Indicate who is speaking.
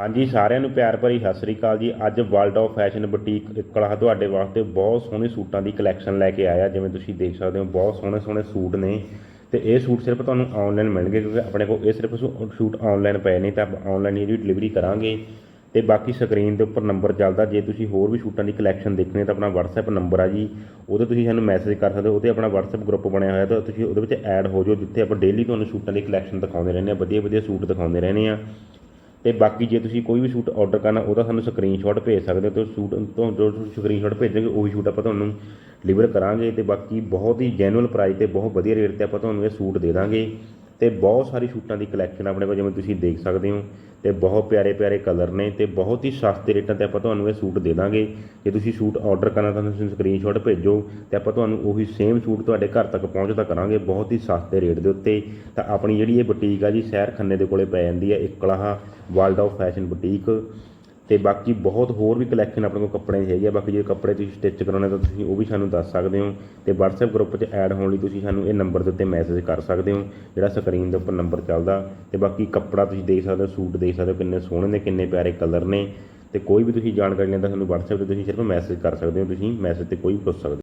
Speaker 1: ਹਾਂਜੀ, ਸਾਰਿਆਂ ਨੂੰ ਪਿਆਰ ਭਰੀ ਸਤਿ ਸ੍ਰੀ ਅਕਾਲ ਜੀ। ਅੱਜ ਵਰਲਡ ਆਫ ਫੈਸ਼ਨ ਬੁਟੀਕ ਇਕਲਾ ਤੁਹਾਡੇ ਵਾਸਤੇ ਬਹੁਤ ਸੋਹਣੇ ਸੂਟਾਂ ਦੀ ਕਲੈਕਸ਼ਨ ਲੈ ਕੇ ਆਇਆ। ਜਿਵੇਂ ਤੁਸੀਂ ਦੇਖ ਸਕਦੇ ਹੋ, ਬਹੁਤ ਸੋਹਣੇ ਸੋਹਣੇ ਸੂਟ ਨੇ। ਤੇ ਇਹ ਸੂਟ ਸਿਰਫ ਤੁਹਾਨੂੰ ਆਨਲਾਈਨ ਮਿਲਣਗੇ ਕਿਉਂਕਿ ਆਪਣੇ ਕੋਲ ਇਹ ਸਿਰਫ ਸੂ- ਸੂਟ ਆਨਲਾਈਨ ਪਏ ਨੇ ਤਾਂ ਆਪਾਂ ਆਨਲਾਈਨ ਇਹਦੀ ਡਿਲੀਵਰੀ ਕਰਾਂਗੇ। ਤੇ ਬਾਕੀ ਸਕਰੀਨ ਦੇ ਉੱਪਰ ਨੰਬਰ ਚੱਲਦਾ। ਜੇ ਤੁਸੀਂ ਹੋਰ ਵੀ ਸੂਟਾਂ ਦੀ ਕਲੈਕਸ਼ਨ ਦੇਖਣੀ ਤਾਂ ਆਪਣਾ WhatsApp ਨੰਬਰ ਆ ਜੀ। ਉਹਦੇ ਤੁਸੀਂ ਸਾਨੂੰ ਮੈਸੇਜ ਕਰ ਸਕਦੇ ਹੋ। ਉਹਦੇ ਆਪਣਾ WhatsApp ਗਰੁੱਪ ਬਣਿਆ ਹੋਇਆ ਤਾਂ ਤੁਸੀਂ ਉਹਦੇ ਵਿੱਚ ਐਡ ਹੋ ਜਾਓ, ਜਿੱਥੇ ਆਪਾਂ ਡੇਲੀ ਤੁਹਾਨੂੰ ਸੂਟਾਂ ਦੀ ਕਲੈਕਸ਼ਨ ਦਿਖਾਉਂਦੇ ਰਹਿੰਦੇ ਆ ਵਧੀਆ ਵਧੀਆ ਸੂਟ ਦਿਖਾਉਂਦੇ ਰਹਿੰਦੇ ਆ ਤੇ ਬਾਕੀ ਜੇ ਤੁਸੀਂ ਕੋਈ ਵੀ ਸੂਟ ਆਰਡਰ ਕਰਨਾ, ਉਹਦਾ ਸਾਨੂੰ ਸਕਰੀਨਸ਼ਾਟ ਭੇਜ ਸਕਦੇ ਹੋ ਤੇ ਸੂਟ ਤੋਂ ਜੋ ਤੁਸੀਂ ਸਕਰੀਨਸ਼ਾਟ ਭੇਜੋਗੇ, ਉਹੀ ਸੂਟ ਆਪਾਂ ਤੁਹਾਨੂੰ ਡਿਲੀਵਰ ਕਰਾਂਗੇ ਤੇ ਬਾਕੀ ਬਹੁਤ ਹੀ ਜੈਨੂਅਲ ਪ੍ਰਾਈਸ ਤੇ ਬਹੁਤ ਵਧੀਆ ਰੇਟ ਤੇ ਆਪਾਂ ਤੁਹਾਨੂੰ ਇਹ ਸੂਟ ਦੇ ਦਾਂਗੇ। ਤੇ ਬਹੁਤ ਸਾਰੀ ਸੂਟਾਂ ਦੀ ਕਲੈਕਸ਼ਨ ਆਪਣੇ ਕੋਲ, ਜਿਵੇਂ ਤੁਸੀਂ ਦੇਖ ਸਕਦੇ ਹੋ, ਤੇ ਬਹੁਤ ਪਿਆਰੇ ਪਿਆਰੇ ਕਲਰ ਨੇ ਤੇ ਬਹੁਤ ਹੀ ਸਸਤੇ ਰੇਟਾਂ ਤੇ ਆਪਾਂ ਤੁਹਾਨੂੰ ਇਹ ਸੂਟ ਦੇ ਦਾਂਗੇ। ਜੇ ਤੁਸੀਂ ਸੂਟ ਆਰਡਰ ਕਰਨਾ ਤਾਂ ਤੁਸੀਂ ਸਕਰੀਨਸ਼ਾਟ ਭੇਜੋ ਤੇ ਆਪਾਂ ਤੁਹਾਨੂੰ ਉਹੀ ਸੇਮ ਸੂਟ ਤੁਹਾਡੇ ਘਰ ਤੱਕ ਪਹੁੰਚਦਾ ਕਰਾਂਗੇ ਬਹੁਤ ਹੀ ਸਸਤੇ ਰੇਟ ਦੇ ਉੱਤੇ। ਤਾਂ ਆਪਣੀ ਜਿਹੜੀ ਇਹ ਬੁਟੀਕ ਆ ਜੀ, ਸ਼ਹਿਰ ਖੰਨੇ ਦੇ ਕੋਲੇ ਪੈ ਜਾਂਦੀ ਹੈ ਇਕਲਾਹਾ ਵਰਲਡ ਆਫ ਫੈਸ਼ਨ ਬੁਟੀਕ ਤੇ ਬਾਕੀ ਬਹੁਤ ਹੋਰ ਵੀ ਕਲੈਕਸ਼ਨ ਆਪਣੇ ਕੋਲ ਕੱਪੜੇ ਦੀ ਹੈਗੀ ਆ। ਬਾਕੀ ਜੇ ਕੱਪੜੇ ਤੁਸੀਂ ਸਟਿਚ ਕਰਾਉਣੇ ਤਾਂ ਤੁਸੀਂ ਉਹ ਵੀ ਸਾਨੂੰ ਦੱਸ ਸਕਦੇ ਹੋ। ਤੇ WhatsApp ਗਰੁੱਪ 'ਚ ਐਡ ਹੋਣ ਲਈ ਤੁਸੀਂ ਸਾਨੂੰ ਇਹ ਨੰਬਰ ਦੇ ਉੱਤੇ ਮੈਸੇਜ ਕਰ ਸਕਦੇ ਹੋ, ਜਿਹੜਾ ਸਕਰੀਨ ਦੇ ਉੱਪਰ ਨੰਬਰ ਚੱਲਦਾ। ਤੇ ਬਾਕੀ ਕੱਪੜਾ ਤੁਸੀਂ ਦੇਖ ਸਕਦੇ ਹੋ, ਸੂਟ ਦੇਖ ਸਕਦੇ ਹੋ, ਕਿੰਨੇ ਸੋਹਣੇ ਨੇ, ਕਿੰਨੇ ਪਿਆਰੇ ਕਲਰ ਨੇ। ਤੇ ਕੋਈ ਵੀ ਤੁਸੀਂ ਜਾਣਕਾਰੀ ਲੈਂਦਾ ਸਾਨੂੰ WhatsApp ਤੇ ਤੁਸੀਂ ਸਿਰਫ ਮੈਸੇਜ ਕਰ ਸਕਦੇ ਹੋ, ਤੁਸੀਂ ਮੈਸੇਜ ਤੇ ਕੋਈ ਵੀ ਪੁੱਛ ਸਕਦੇ ਹੋ।